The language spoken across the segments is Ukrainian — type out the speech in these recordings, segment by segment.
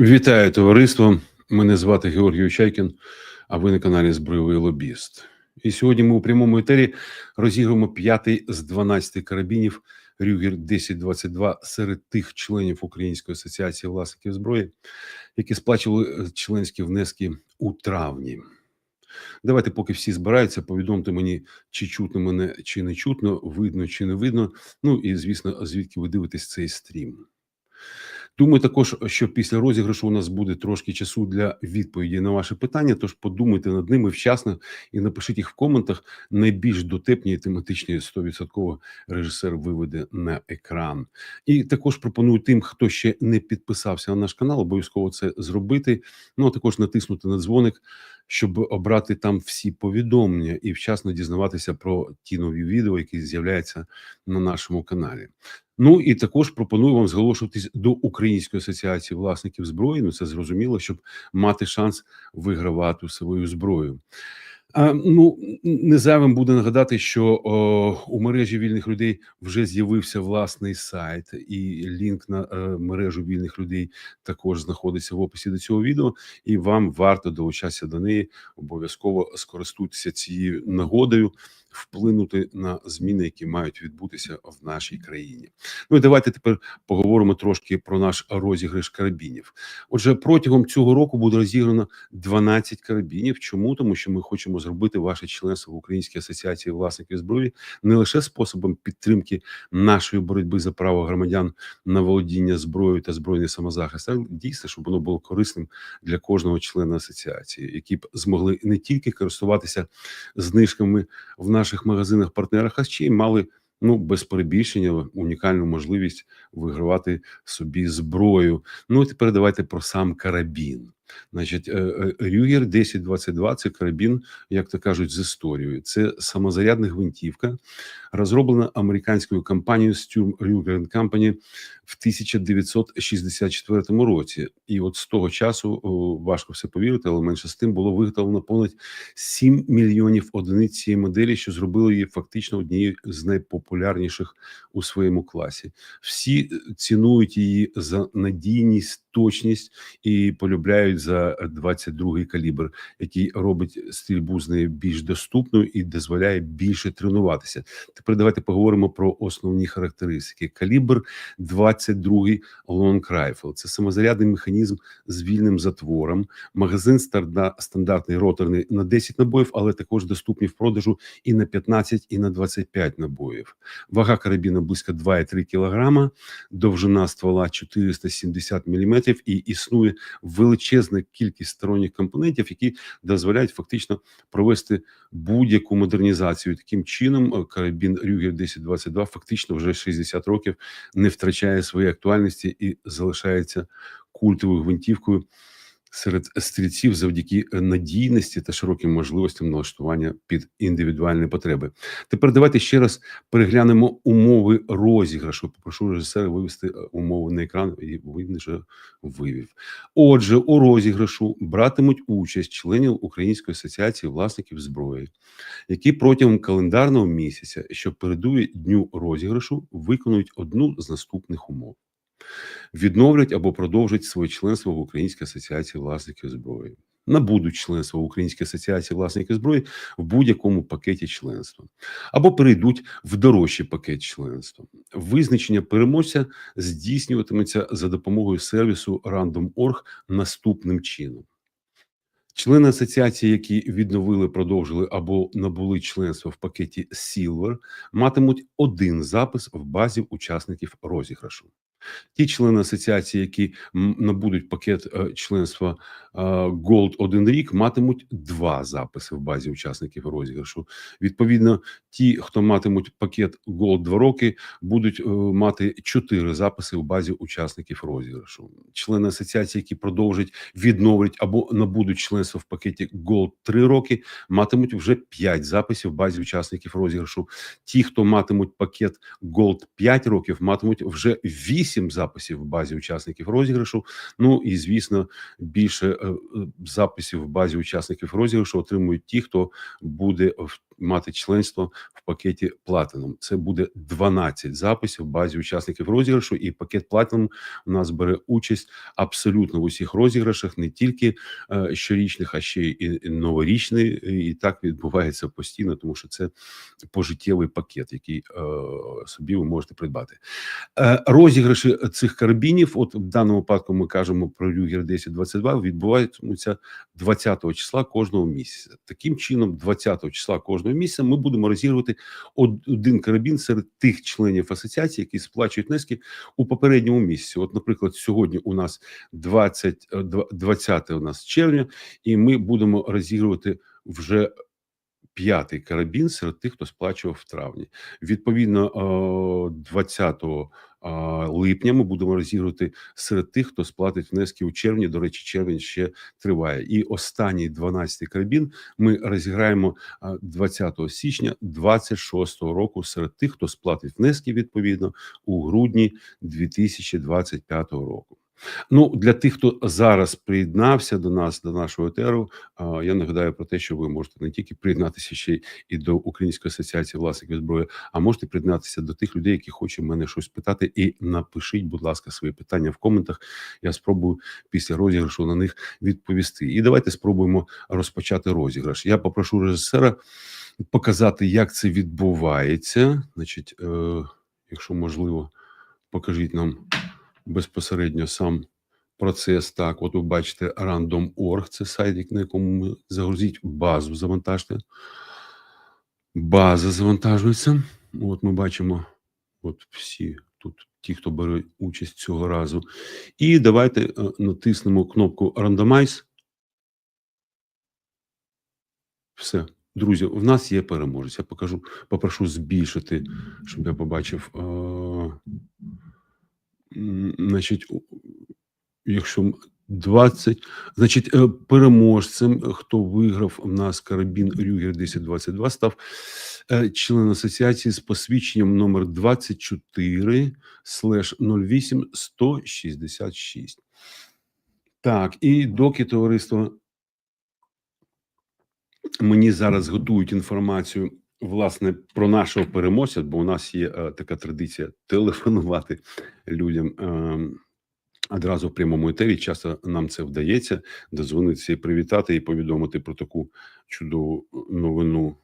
Вітаю товариство. Мене звати Георгій Чайкін, а ви на каналі Збройовий Лобіст. І сьогодні ми у прямому етері розіграємо п'ятий з 12 карабінів Рюгер 1022 серед тих членів Української асоціації власників зброї, які сплачували членські внески у травні. Давайте, поки всі збираються, повідомте мені, чи чутно мене, чи не чутно, видно чи не видно. Ну і звісно, звідки ви дивитесь цей стрім. Думаю, також, що після розіграшу у нас буде трошки часу для відповіді на ваші питання. Тож подумайте над ними вчасно і напишіть їх в коментах. Найбільш дотепні і тематичні 100% режисер виведе на екран. І також пропоную тим, хто ще не підписався на наш канал, обов'язково це зробити. Ну а також натиснути на дзвоник, щоб обрати там всі повідомлення і вчасно дізнаватися про ті нові відео, які з'являються на нашому каналі. Ну і також пропоную вам зголошуватись до Української асоціації власників зброї. Ну це зрозуміло, щоб мати шанс вигравати свою зброю. Ну незайвим буде нагадати, що о, у мережі вільних людей вже з'явився власний сайт, і лінк на е, мережу вільних людей також знаходиться в описі до цього відео. І вам варто долучатися до неї. Обов'язково скористуйтеся цією нагодою вплинути на зміни, які мають відбутися в нашій країні. Ну і давайте тепер поговоримо трошки про наш розіграш карабінів. Отже, протягом цього року буде розіграно 12 карабінів. Чому тому, що ми хочемо зробити ваше членство в Українській асоціації власників зброї не лише способом підтримки нашої боротьби за право громадян на володіння зброєю та збройний самозахист, а дійсно, щоб воно було корисним для кожного члена асоціації, які б змогли не тільки користуватися знижками в наших магазинах-партнерах, а ще й мали ну без перебільшення унікальну можливість вигравати собі зброю. Ну тепер давайте про сам карабін. Значить, е, е, Рюгер 1022 це карабін, як то кажуть, з історією. Це самозарядна гвинтівка, розроблена американською компанією Sturm Ruger Company в 1964 році. І от з того часу важко все повірити, але менше з тим було виготовлено понад 7 мільйонів одиниць цієї моделі, що зробило її фактично однією з найпопулярніших у своєму класі. Всі е, цінують її за надійність, точність і полюбляють за 22-й калібр, який робить стрільбу з нею більш доступною і дозволяє більше тренуватися. Тепер давайте поговоримо про основні характеристики. Калібр 22-й Long Rifle. Це самозарядний механізм з вільним затвором, магазин стандартний роторний на 10 набоїв, але також доступні в продажу і на 15, і на 25 набоїв. Вага карабіна близько 2,3 кг, довжина ствола 470 мм і існує величезна кількість сторонніх компонентів, які дозволяють фактично провести будь-яку модернізацію. Таким чином, е, карабін Рюгер 1022 фактично вже 60 років не втрачає своєї актуальності і залишається культовою гвинтівкою серед стрільців завдяки е, надійності та широким можливостям налаштування під індивідуальні потреби. Тепер давайте ще раз переглянемо умови розіграшу. Попрошу режисера вивести е, умови на екран, і він вже вивів. Отже, у розіграшу братимуть участь членів Української асоціації власників зброї, які протягом календарного місяця, що передує дню розіграшу, виконують одну з наступних умов відновлять або продовжать своє членство в Українській асоціації власників зброї, набудуть членство в Українській асоціації власників зброї в будь-якому пакеті членства, або перейдуть в дорожчий пакет членства. Визначення переможця здійснюватиметься за допомогою сервісу Random.org наступним чином. Члени асоціації, які відновили, продовжили або набули членство в пакеті Silver, матимуть один запис в базі учасників розіграшу. Ті члени асоціації, які набудуть пакет е, членства Gold один рік, матимуть два записи в базі учасників розіграшу. Відповідно, ті, хто матимуть пакет Gold два роки, будуть е, мати чотири записи в базі учасників розіграшу. Члени асоціації, які продовжать відновлять або набудуть членство в пакеті Gold три роки, матимуть вже п'ять записів в базі учасників розіграшу. Ті, хто матимуть пакет Gold 5 років, матимуть вже вісім записів в базі учасників розіграшу. Ну і звісно, більше е, записів в базі учасників розіграшу отримують ті, хто буде мати членство в пакеті Platinum. Це буде 12 записів в базі учасників розіграшу, і пакет Platinum у нас бере участь абсолютно в усіх розіграшах, не тільки е, щорічних, а ще і новорічний. І так відбувається постійно, тому що це пожиттєвий пакет, який е, собі ви можете придбати. Е, розіграші цих карабінів, от в даному випадку ми кажемо про Рюгер 1022, відбуваються 20 числа кожного місяця. Таким чином, 20 числа кожного місяця ми будемо розігрувати один карабін серед тих членів асоціації, які сплачують внески у попередньому місяці. От, наприклад, сьогодні у нас 20, е, 20 у нас червня, і ми будемо розігрувати вже п'ятий карабін серед тих, хто сплачував в травні. Відповідно, е, 20 е, липня ми будемо розігрувати серед тих, хто сплатить внески у червні. До речі, червень ще триває. І останній 12-й карабін ми розіграємо е, 20 січня 26 року серед тих, хто сплатить внески відповідно у грудні 2025 року. Ну для тих, хто зараз приєднався до нас, до нашого етеру, я нагадаю про те, що ви можете не тільки приєднатися ще і до Української асоціації власників зброї, а можете приєднатися до тих людей, які хочуть мене щось питати. І напишіть, будь ласка, свої питання в коментах. Я спробую після розіграшу на них відповісти. І давайте спробуємо розпочати розіграш. Я попрошу режисера показати, як це відбувається. Значить, е, якщо можливо, покажіть нам безпосередньо сам процес. Так, от ви бачите random.org, це сайт, на якому ми загрузіть базу, завантажте. База завантажується. От ми бачимо, от всі тут ті, хто бере участь цього разу. І давайте е, натиснемо кнопку Randomize. Все. Друзі, в нас є переможець. Я покажу, попрошу збільшити, щоб я побачив. Е, значить, якщо 20, значить, е, переможцем, хто виграв в нас карабін Рюгер 1022, став е, член асоціації з посвідченням номер 24 слеш 08 166. Так, і доки товариство мені зараз готують інформацію власне про нашого переможця, бо у нас є е, така традиція телефонувати людям е, одразу в прямому етері. Часто нам це вдається дозвонитися і привітати і повідомити про таку чудову новину.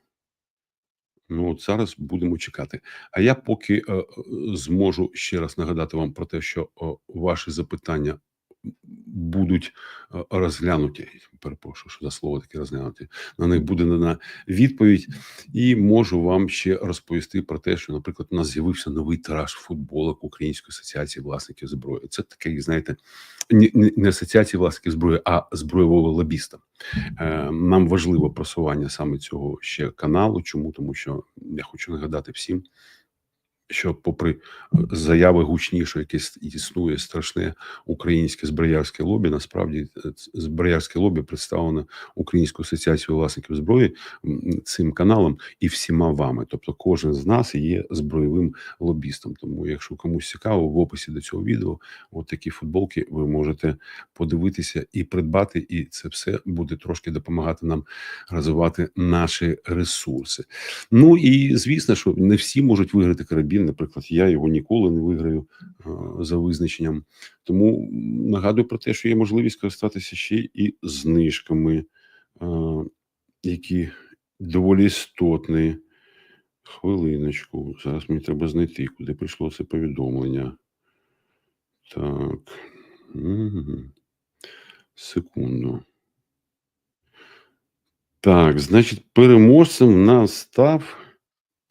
Ну, от зараз будемо чекати. А я поки е, е, зможу ще раз нагадати вам про те, що о, ваші запитання будуть е, розглянуті. Перепрошую, що за слово таке розглянуті. На них буде надана відповідь, і можу вам ще розповісти про те, що, наприклад, у нас з'явився новий тираж футболок Української асоціації власників зброї. Це такий, знаєте, не асоціації власників зброї, а збройового лобіста. Е, Нам важливо просування саме цього ще каналу. Чому? Тому що я хочу нагадати всім, що, попри е, заяви гучні, що якесь існує страшне українське зброярське лобі, насправді е, зброярське лобі представлено Українською асоціацією власників зброї цим каналом і всіма вами. Тобто, кожен з нас є збройовим лобістом. Тому, якщо комусь цікаво, в описі до цього відео, от такі футболки ви можете подивитися і придбати, і це все буде трошки допомагати нам розвивати наші ресурси. Ну і звісно, що не всі можуть виграти карабін. Наприклад, я його ніколи не виграю е, за визначенням. Тому нагадую про те, що є можливість користатися ще і знижками, е, які доволі істотні. Хвилиночку. Зараз мені треба знайти, куди прийшло це повідомлення. Так. Секунду. Так, значить, переможцем в нас став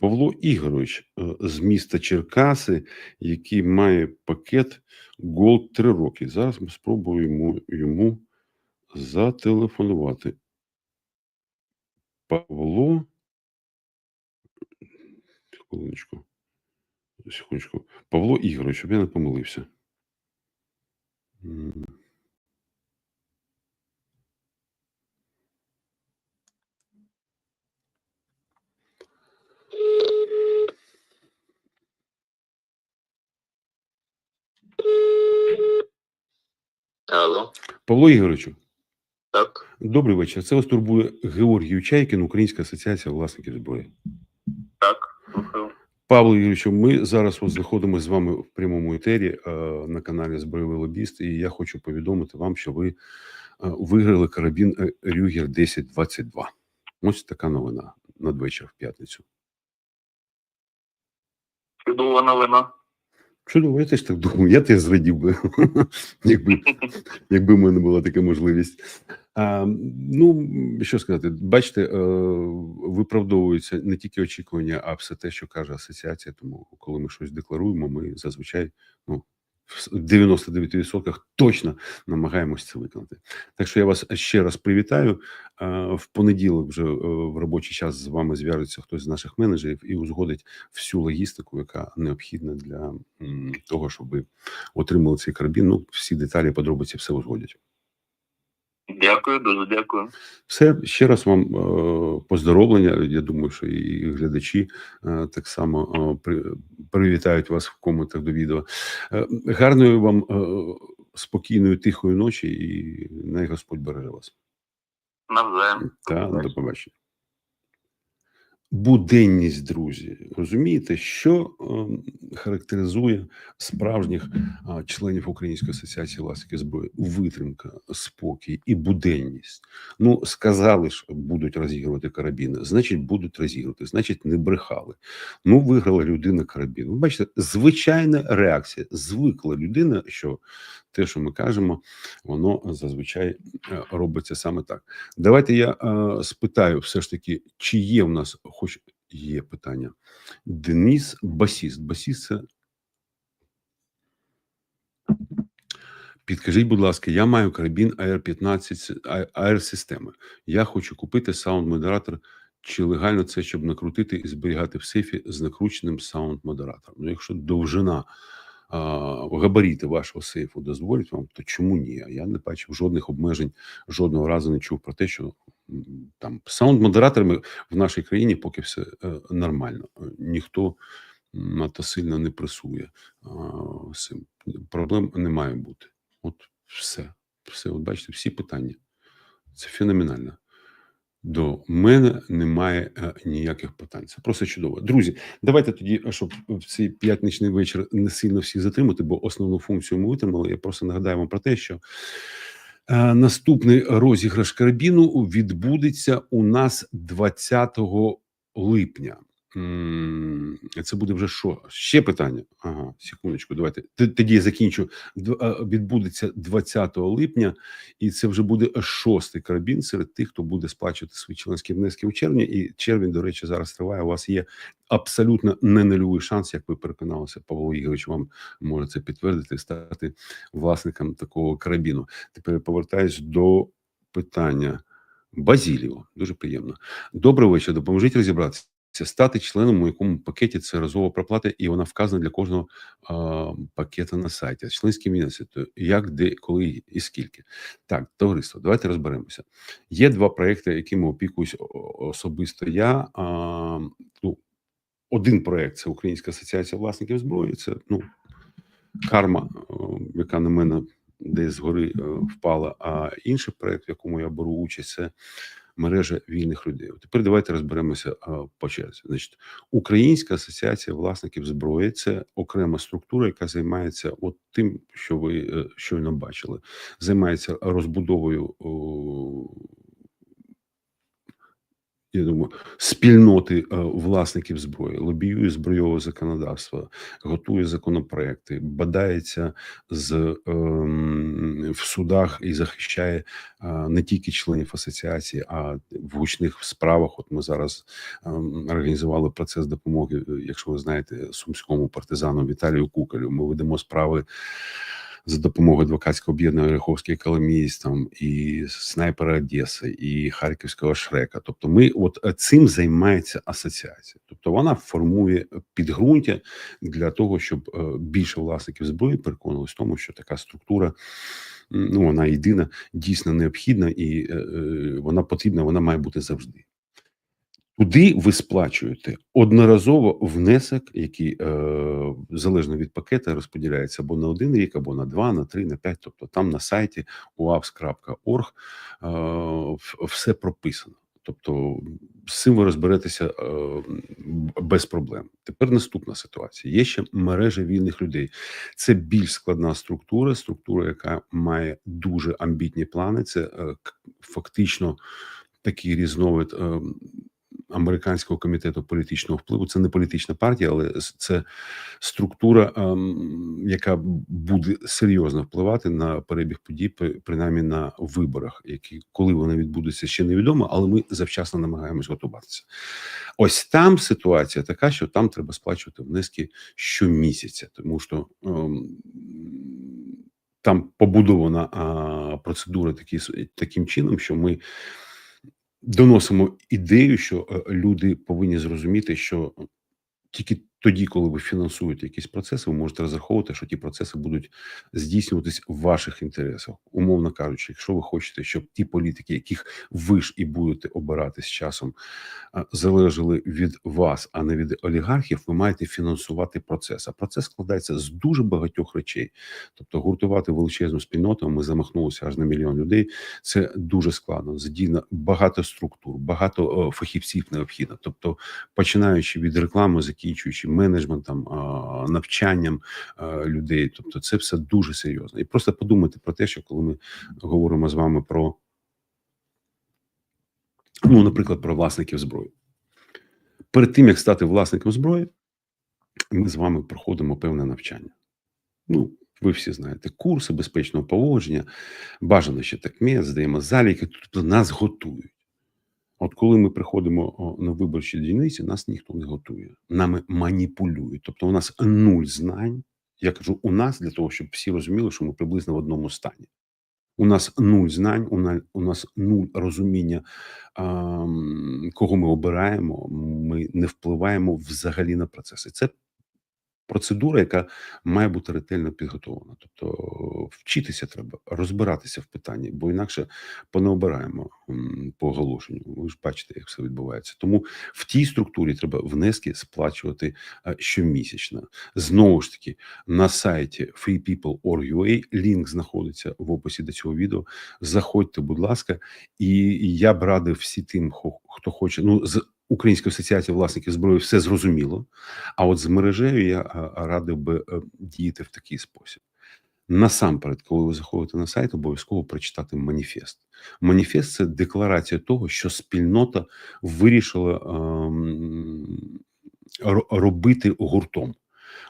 Павло Ігорович е, з міста Черкаси, який має пакет Gold 3 роки. Зараз ми спробуємо йому зателефонувати. Павло. Секундочку. Секундочку. Павло Ігорович, щоб я не помилився. Алло, Павло Ігоровичу, Так, Добрий вечір. Це вас турбує Георгій Чайкін, Українська асоціація власників зброї. так. Павло Юрійовичу, ми зараз от знаходимося з вами в прямому етері е, на каналі Збройовий Лобіст, і я хочу повідомити вам, що ви е, виграли карабін е, Рюгер 1022. Ось така новина надвечір в п'ятницю. Чудова новина. Чудово, я теж так думаю. Я теж зрадів би, якби, якби в мене була така можливість. А, ну, що сказати, бачите, е, виправдовуються не тільки очікування, а все те, що каже асоціація. Тому, коли ми щось декларуємо, ми зазвичай ну, в 99% точно намагаємось це виконати. Так що я вас ще раз привітаю. В понеділок вже е, в робочий час з вами зв'яжеться хтось з наших менеджерів і узгодить всю логістику, яка необхідна для того, щоб ви отримали цей карабін. Ну, всі деталі, подробиці все узгодять. Дякую, дуже дякую. Все ще раз вам е, поздоровлення. Я думаю, що і глядачі е, так само при, привітають вас в коментах до відео. Е, гарної вам е, спокійної, тихої ночі, і най Господь береже вас. Навзаєм. Та до побачення. Буденність, друзі, розумієте, що е, характеризує справжніх членів Української асоціації власників зброї? Витримка, спокій і буденність. Ну, сказали ж, будуть розігрувати карабіни, значить, будуть розігрувати, значить, не брехали. Ну, виграла людина карабін. Ви бачите, звичайна реакція. Звикла людина, що те, що ми кажемо, воно зазвичай е, робиться саме так. Давайте я е, спитаю, все ж таки, чи є в нас, хоч є питання. Деніс Басіст. Басіст це. Підкажіть, будь ласка, я маю карабін AR-15 AR-системи. Я хочу купити саунд-модератор. Чи легально це, щоб накрутити і зберігати в сейфі з накрученим саунд-модератором? Ну, якщо довжина габаріти вашого сейфу дозволять вам, то чому ні? Я не бачив жодних обмежень, жодного разу не чув про те, що там саунд-модераторами в нашій країні поки все е, нормально. Е, Ніхто надто сильно не пресує. Проблем не має бути. От все. Все, от бачите, всі питання. Це феноменально. До мене немає е, ніяких питань. Це просто чудово. Друзі, давайте тоді, е, щоб в цей п'ятничний вечір не сильно всіх затримати, бо основну функцію ми витримали. Я просто нагадаю вам про те, що е, наступний розіграш карабіну відбудеться у нас 20 липня. Це буде вже що? Ще питання. Ага, секундочку, давайте. Тоді я закінчу. Відбудеться 20 липня, і це вже буде шостий карабін серед тих, хто буде сплачувати свої членські внески у червні. І червень, до речі, зараз триває. У вас є абсолютно не нульовий шанс, як ви переконалися, Павло Ігорович вам може це підтвердити, стати власником такого карабіну. Тепер повертаюсь до питання Базіліо. Дуже приємно. Добрий вечір. Допоможіть розібратися. Стати членом у якому пакеті це разова проплата, і вона вказана для кожного а, пакета на сайті. Членські мінуси, то як, де, коли і скільки. Так, товариство, давайте розберемося. Є два проекти, якими опікуюсь особисто я. А, ну, один проект це Українська асоціація власників зброї. Це ну, карма, о, яка на мене десь згори е, впала. А інший проект, в якому я беру участь, це мережа вільних людей. Тепер давайте розберемося по черзі. Значить, Українська асоціація власників зброї це окрема структура, яка займається от тим, що ви е, щойно бачили, займається розбудовою. Я думаю, спільноти е, власників зброї, лобіює збройове законодавство, готує законопроекти, бадається з ем, в судах і захищає е, не тільки членів асоціації, а в гучних справах. От ми зараз ем, організували процес допомоги, е, якщо ви знаєте, сумському партизану Віталію Кукалю. Ми ведемо справи за допомогою адвокатського об'єднання Риховський економіст, там і снайпера Одеси, і Харківського Шрека. Тобто, ми от е, цим займається асоціація. Тобто вона формує підґрунтя для того, щоб е, більше власників зброї переконувалися в тому, що така структура. Ну, вона єдина, дійсно необхідна, і е, е, вона потрібна, вона має бути завжди. Туди ви сплачуєте одноразово внесок, який е, залежно від пакета розподіляється або на один рік, або на два, на три, на п'ять. Тобто там на сайті uaps.org е, все прописано. Тобто з цим ви розберетеся е, без проблем. Тепер наступна ситуація. Є ще мережа вільних людей. Це більш складна структура, структура, яка має дуже амбітні плани. Це е, фактично такий різновид е, американського комітету політичного впливу. Це не політична партія, але це структура, ем, яка буде серйозно впливати на перебіг подій, принаймні на виборах, які коли вони відбудуться, ще невідомо, але ми завчасно намагаємось готуватися. Ось там ситуація така, що там треба сплачувати внески щомісяця, тому що ем, там побудована а, процедура такі, таким чином, що ми доносимо ідею, що е, люди повинні зрозуміти, що тільки тоді, коли ви фінансуєте якісь процеси, ви можете розраховувати, що ті процеси будуть здійснюватись в ваших інтересах. Умовно кажучи, якщо ви хочете, щоб ті політики, яких ви ж і будете обирати з часом, залежали від вас, а не від олігархів, ви маєте фінансувати процес. А процес складається з дуже багатьох речей. Тобто, гуртувати величезну спільноту. Ми замахнулися аж на мільйон людей. Це дуже складно. Задійно багато структур, багато е, фахівців необхідно. Тобто, починаючи від реклами, закінчуючи менеджментом, навчанням людей. Тобто, це все дуже серйозно. І просто подумайте про те, що коли ми говоримо з вами про, ну, наприклад, про власників зброї. Перед тим як стати власником зброї, ми з вами проходимо певне навчання. Ну, ви всі знаєте, курси безпечного поводження, бажано ще так мє, здаємо заліки, тобто нас готують. От коли ми приходимо на виборчі дільниці, нас ніхто не готує. Нами маніпулюють. Тобто у нас нуль знань. Я кажу, у нас для того, щоб всі розуміли, що ми приблизно в одному стані. У нас нуль знань, у нас, у нас нуль розуміння, кого ми обираємо. Ми не впливаємо взагалі на процеси. Це процедура, яка має бути ретельно підготовлена. Тобто вчитися треба, розбиратися в питанні, бо інакше понаобираємо м, по оголошенню. Ви ж бачите, як все відбувається. Тому в тій структурі треба внески сплачувати е, щомісячно. Знову ж таки, на сайті freepeople.org.ua лінк знаходиться в описі до цього відео. Заходьте, будь ласка, і я б радив всі тим, хто хоче. Ну з Української асоціації власників зброї все зрозуміло. А от з мережею я радив би е, діяти в такий спосіб. Насамперед, коли ви заходите на сайт, обов'язково прочитати маніфест. Маніфест це декларація того, що спільнота вирішила ем, робити гуртом.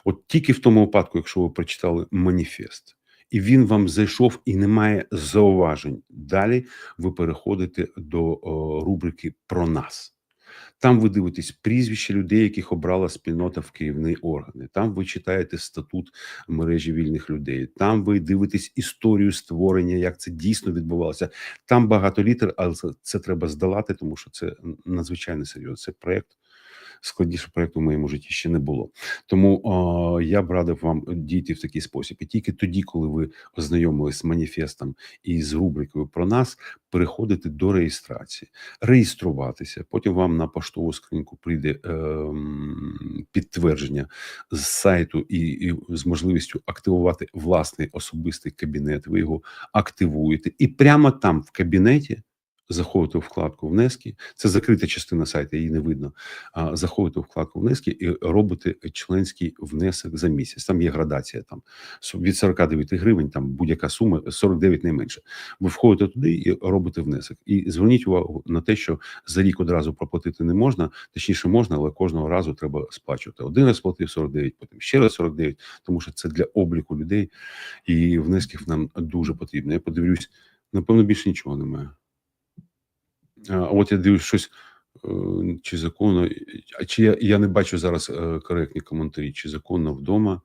От тільки в тому випадку, якщо ви прочитали маніфест, і він вам зайшов і немає зауважень. Далі ви переходите до о, рубрики про нас. Там ви дивитесь прізвища людей, яких обрала спільнота в керівні органи. Там ви читаєте статут мережі вільних людей. Там ви дивитесь історію створення, як це дійсно відбувалося. Там багато літер, але це, це треба здолати, тому що це надзвичайно серйозно. Це проект. Складніше проекту в моєму житті ще не було. Тому я б радив вам діяти в такий спосіб. І тільки тоді, коли ви ознайомились з маніфестом і з рубрикою про нас, переходити до реєстрації, реєструватися. Потім вам на поштову скриньку прийде ем, підтвердження з сайту і, і з можливістю активувати власний особистий кабінет. Ви його активуєте, і прямо там в кабінеті. Заходите у вкладку внески, це закрита частина сайту, її не видно. А, заходите у вкладку внески і робите членський внесок за місяць. Там є градація там від 49 гривень, там будь-яка сума 49 найменше. Ви входите туди і робите внесок. І зверніть увагу на те, що за рік одразу проплатити не можна, точніше можна, але кожного разу треба сплачувати. Один раз сплатив 49, потім ще раз 49, тому що це для обліку людей і внесків нам дуже потрібно. Я подивлюсь, напевно, більше нічого немає. А от я дивлюсь щось. е, Чи законно, а чи я, я не бачу зараз е, коректні коментарі, чи законно вдома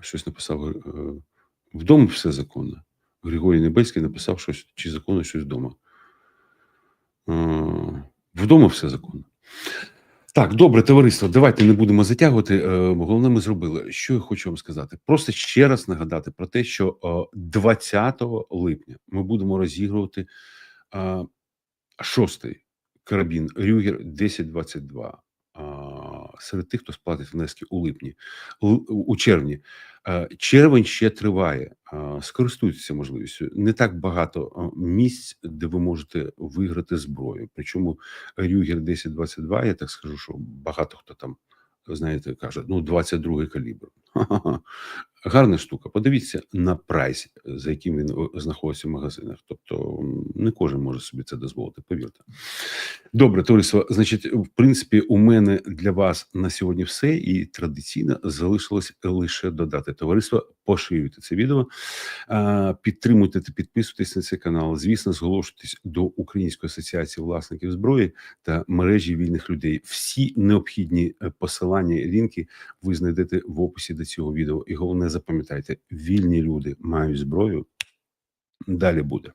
щось написав. е, Вдома все законно. Григорій Небельський написав щось, чи законно щось вдома. Вдома все законно. Так, добре, товариство, давайте не будемо затягувати. Головне, ми зробили. Що я хочу вам сказати? Просто ще раз нагадати про те, що е, 20 липня ми будемо розігрувати шостий карабін Рюгер 1022. А, серед тих, хто сплатить внески у липні, у червні. Червень ще триває. Скористуйтеся можливістю. Не так багато місць, де ви можете виграти зброю. Причому Рюгер 1022, я так скажу, що багато хто там, знаєте, каже, ну 22 калібр. Гарна штука. Подивіться на прайс, за яким він знаходиться в магазинах. Тобто не кожен може собі це дозволити, повірте. Добре, товариство. Значить, в принципі, у мене для вас на сьогодні все, і традиційно залишилось лише додати товариство. Поширюйте це відео, підтримуйте та підписуйтесь на цей канал. Звісно, зголошуйтесь до Української асоціації власників зброї та мережі вільних людей. Всі необхідні е, посилання лінки ви знайдете в описі до цього відео. І головне, запам'ятайте: вільні люди мають зброю. Далі буде.